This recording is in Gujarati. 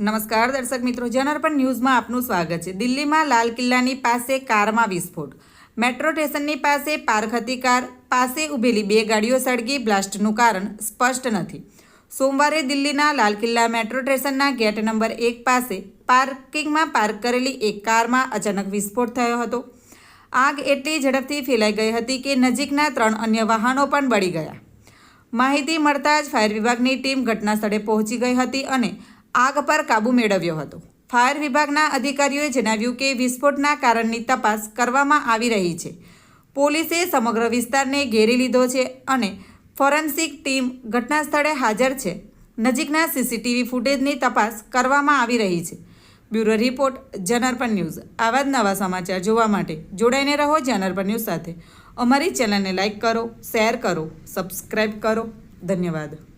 નમસ્કાર દર્શક મિત્રો, જનાર્પણ ન્યૂઝમાં આપનું સ્વાગત છે. દિલ્હીમાં લાલ કિલ્લાની પાસે કારમાં વિસ્ફોટ. મેટ્રો સ્ટેશનની પાસે પાર્ક હતી કાર, પાસે ઊભેલી બે ગાડીઓ સળગી બ્લાસ્ટનું કારણ સ્પષ્ટ નથી. સોમવારે દિલ્હીના લાલ કિલ્લા મેટ્રો સ્ટેશનના ગેટ નંબર એક પાસે પાર્કિંગમાં પાર્ક કરેલી એક કારમાં અચાનક વિસ્ફોટ થયો હતો. આગ એટલી ઝડપથી ફેલાઈ ગઈ હતી કે નજીકના ત્રણ અન્ય વાહનો પણ બળી ગયા. માહિતી મળતા જ ફાયર વિભાગની ટીમ ઘટના સ્થળે પહોંચી ગઈ હતી અને આગ પર કાબૂ મેળવ્યો હતો. ફાયર વિભાગના અધિકારીઓએ જણાવ્યું કે વિસ્ફોટના કારણની તપાસ કરવામાં આવી રહી છે. પોલીસે સમગ્ર વિસ્તારને ઘેરી લીધો છે અને ફોરેન્સિક ટીમ ઘટના સ્થળે હાજર છે. નજીકના સીસીટીવી ફૂટેજની તપાસ કરવામાં આવી રહી છે. બ્યુરો રિપોર્ટ જનરપન ન્યૂઝ. આવા જ નવા સમાચાર જોવા માટે જોડાઈને રહો જનરપન ન્યૂઝ સાથે. અમારી ચેનલને લાઇક કરો, શેર કરો સબસ્ક્રાઈબ કરો. ધન્યવાદ.